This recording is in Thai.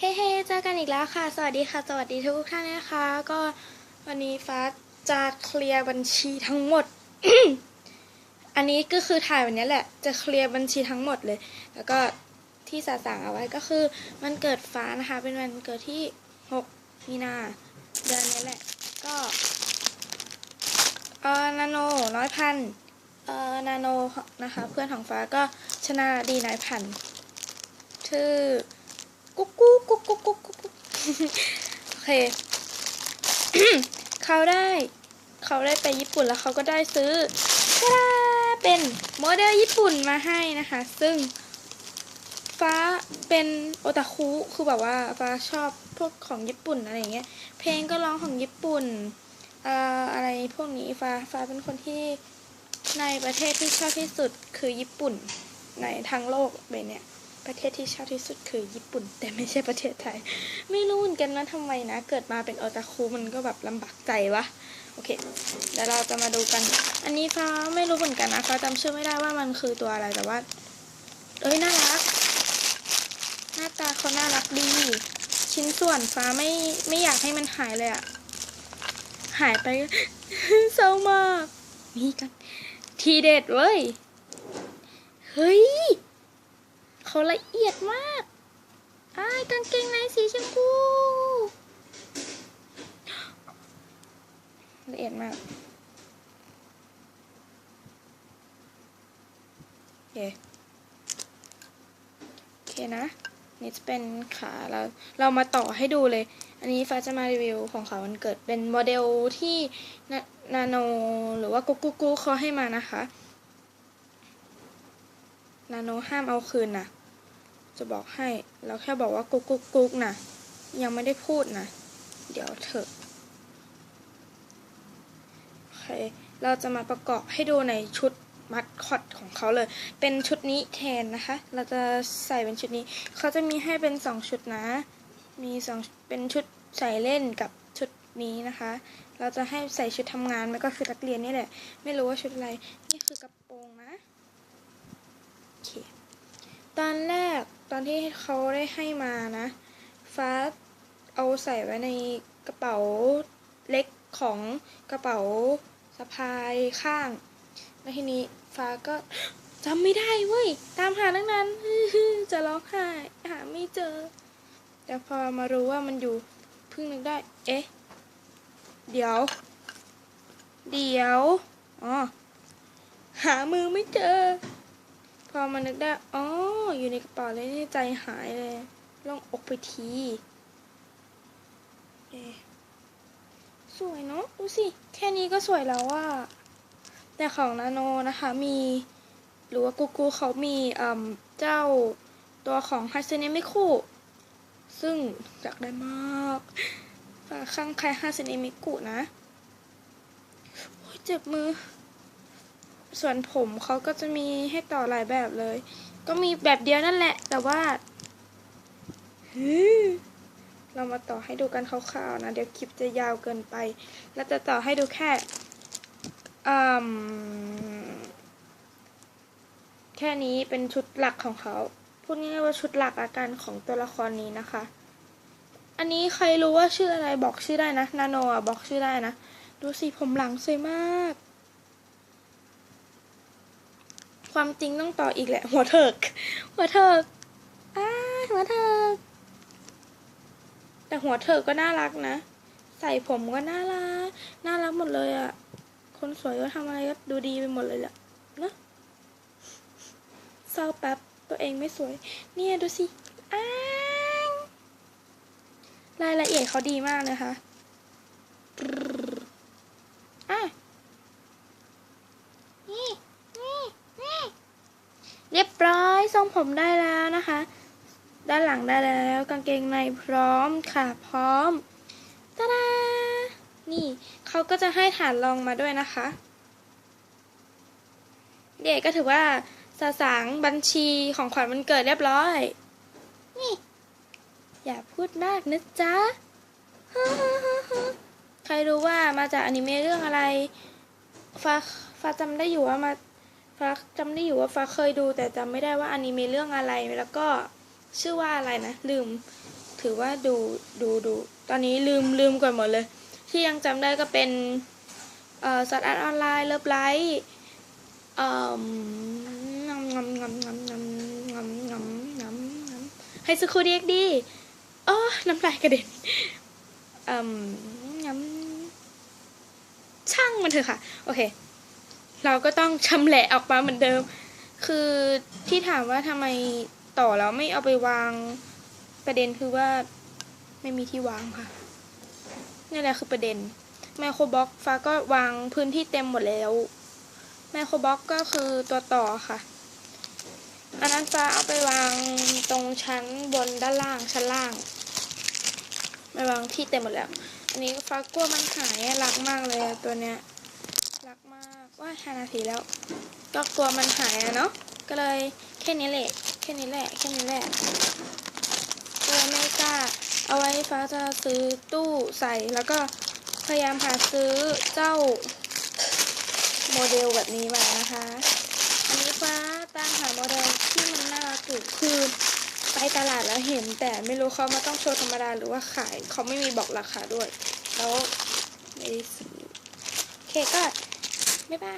เฮ้เฮ้เจอกันอีกแล้วค่ะ สวัสดีค่ะ สวัสดีทุกท่านนะคะ ก็วันนี้ฟ้าจะเคลียร์บัญชีทั้งหมด อันนี้ก็คือถ่ายวันนี้แหละ จะเคลียร์บัญชีทั้งหมดเลย แล้วก็ที่สาสั่งเอาไว้ก็คือมันเกิดฟ้านะคะ เป็นวันเกิดที่ 6 มีนา เดือนนี้แหละ ก็เออนาโนร้อยพันเออนาโนนะคะ เพื่อนของฟ้าก็ชนะดีนายพันชื่อ กุ๊กกุ๊กกุ๊กกุ๊กกุ๊กกุ๊กโอเคเขาได้ เขาได้ไปญี่ปุ่นแล้วเขาก็ได้ซื้อตาดาเป็นโมเดลญี่ปุ่นมาให้นะคะ ซึ่งฟ้าเป็นโอตาคุคือแบบว่าฟ้าชอบพวกของญี่ปุ่นอะไรอย่างเงี้ย เพลงก็ร้องของญี่ปุ่นเอ่ออะไรพวกนี้ฟ้าฟ้าเป็นคนที่ในประเทศที่ชอบที่สุดคือญี่ปุ่นในทั้งโลกใบเนี้ย ประเทศที่ชอบที่สุดคือญี่ปุ่น แต่ไม่ใช่ประเทศไทย ไม่รู้เหมือนกันนะทำไมนะ เกิดมาเป็นโอตาคุมันก็แบบลำบากใจวะโอเคเดี๋ยวเราจะมาดูกัน อันนี้ฟ้าไม่รู้เหมือนกันนะฟ้าจำชื่อไม่ได้ว่ามันคือตัวอะไรแต่ว่า เอ้ยน่ารัก หน้าตาเขาน่ารักดี ชิ้นส่วนฟ้าไม่ไม่อยากให้มันหายเลยอะหายไปเศร้ามากนี่กันทีเด็ดเว้ย เฮ้ย เขาละเอียดมากอ้ายกางเกงในสีชมพู ละเอียดมากโอเคโอเคนะ นี่จะเป็นขาเราเรามาต่อให้ดูเลย อันนี้ฟ้าจะมารีวิวของขาวันเกิดเป็นโมเดลที่นาโนหรือว่ากุ๊กกุ๊กกุ๊กเขาให้มานะคะ นาโนห้ามเอาคืนนะ จะบอกให้ เราแค่บอกว่ากุ๊กกุ๊กกุ๊กนะยังไม่ได้พูดนะ เดี๋ยวเถอะโอเคเราจะมาประกอบให้ดูในชุดมัดคอตของเขาเลย เป็นชุดนี้แทนนะคะ เราจะใส่เป็นชุดนี้ เขาจะมีให้เป็นสองชุดนะ มีสองเป็นชุดใส่เล่นกับชุดนี้นะคะ เราจะให้ใส่ชุดทำงานมันก็คือนักเรียนนี่แหละ ไม่รู้ว่าชุดอะไร นี่คือกระโปรงนะโอเค ตอนแรกตอนที่เขาได้ให้มานะ ฟ้าเอาใส่ไว้ในกระเป๋าเล็กของกระเป๋าสะพายข้าง แล้วทีนี้ฟ้าก็จำไม่ได้เว้ย ตามหาตั้งนั้นจะร้องไห้หาไม่เจอ แต่พอมารู้ว่ามันอยู่เพิ่งนึกได้ เอ๊ะ เดี๋ยว เดี๋ยว อ๋อ หามือไม่เจอ พอมานึกได้ อ๋อ อยู่ในกระเป๋าเลยนี่ใจหายเลยล่องอกไปทีเอสวยเนาะ ดูสิ แค่นี้ก็สวยแล้วว่า แต่ของนาโนนะคะ มี หรือว่ากูกูเขามีอืมเจ้าตัวของฮัสเซเนมิคุซึ่งอยากได้มากฝากข้างใครฮัสเซเนมิกุนะ โอ้ยเจ็บมือ ส่วนผมเขาก็จะมีให้ต่อหลายแบบเลย ก็มีแบบเดียวนั่นแหละ แต่ว่าฮึเรามาต่อให้ดูกันคร่าวๆนะ เดี๋ยวคลิปจะยาวเกินไป แล้วจะต่อให้ดูแค่แค่นี้เป็นชุดหลักของเขาพูดง่ายๆว่าชุดหลักอาการของตัวละครนี้นะคะ อันนี้ใครรู้ว่าชื่ออะไรบอกชื่อได้นะ นาโนอะบอกชื่อได้นะ ดูสิผมหลังสวยมาก ความจริงต้องต่ออีกแหละ หัวเถิก หัวเถิกอ้าหัวเถิก แต่หัวเถิกก็น่ารักนะ ใส่ผมก็น่ารัก น่ารักหมดเลยอะ่ะ คนสวยก็ทำอะไรก็ดูดีไปหมดเลยแหละเนอะเศร้าแป๊บตัวเองไม่สวย เนี่ยดูสิอ้างรายละเอียดเขาดีมากเลยค่ะ นี่นี่นี่เรียบร้อยทรงผมได้แล้วนะคะ ด้านหลังได้แล้วกางเกงในพร้อมค่ะพร้อมตาดานี่เขาก็จะให้ฐานรองมาด้วยนะคะ เด็กก็ถือว่าสะสางบัญชีของขวัญวันเกิดเรียบร้อย นี่ อย่าพูดมากนะจ๊ะใครรู้ว่ามาจากอนิเมะเรื่องอะไรฟ้าฟ้าจำได้อยู่ว่ามา ฟ้าจำได้อยู่ว่าฟ้าเคยดู แต่จำไม่ได้ว่าอนิเมะเรื่องอะไร แล้วก็ชื่อว่าอะไรนะ ลืม ถือว่าดูดูดู ตอนนี้ลืมลืมก่อนหมดเลย ที่ยังจำได้ก็เป็นเอ่อสัตว์อออนไลน์เลิฟไลท์เอ่องำงำงำงำงำงำงำงำงำให้สคูดีเอ็กดีอ๋อน้ำลายกระเด็นเอ่มงำช่างมันเถอะค่ะ โอเค เราก็ต้องชำแหละออกมาเหมือนเดิม คือที่ถามว่าทำไมต่อแล้วไม่เอาไปวางประเด็นคือว่าไม่มีที่วางค่ะนี่แหละคือประเด็นไมโครบล็อกฟ้าก็วางพื้นที่เต็มหมดแล้วไมโครบล็อกก็คือตัวต่อค่ะอันนั้นฟ้าเอาไปวางตรงชั้นบนด้านล่างชั้นล่างไปวางที่เต็มหมดแล้ว อันนี้ฟ้ากลัวมันหายรักมากเลยตัวเนี้ย รักมากว่าห้านาทีแล้ว ก็กลัวมันหายอะเนาะก็เลยแค่นี้แหละแค่นี้แหละแค่นี้แหละก็เลยไม่กล้าเอาไว้ฟ้าจะซื้อตู้ใส่แล้วก็พยายามหาซื้อเจ้า โมเดลแบบนี้มานะคะ อันนี้ฟ้าตามหาโมเดลที่มันน่ารักอยู่คือไปตลาดแล้วเห็น แต่ไม่รู้เขามาต้องโชว์ธรรมดาหรือว่าขายเขาไม่มีบอกราคาด้วย แล้วไม่ได้ซื้อโอเคก็ 拜拜。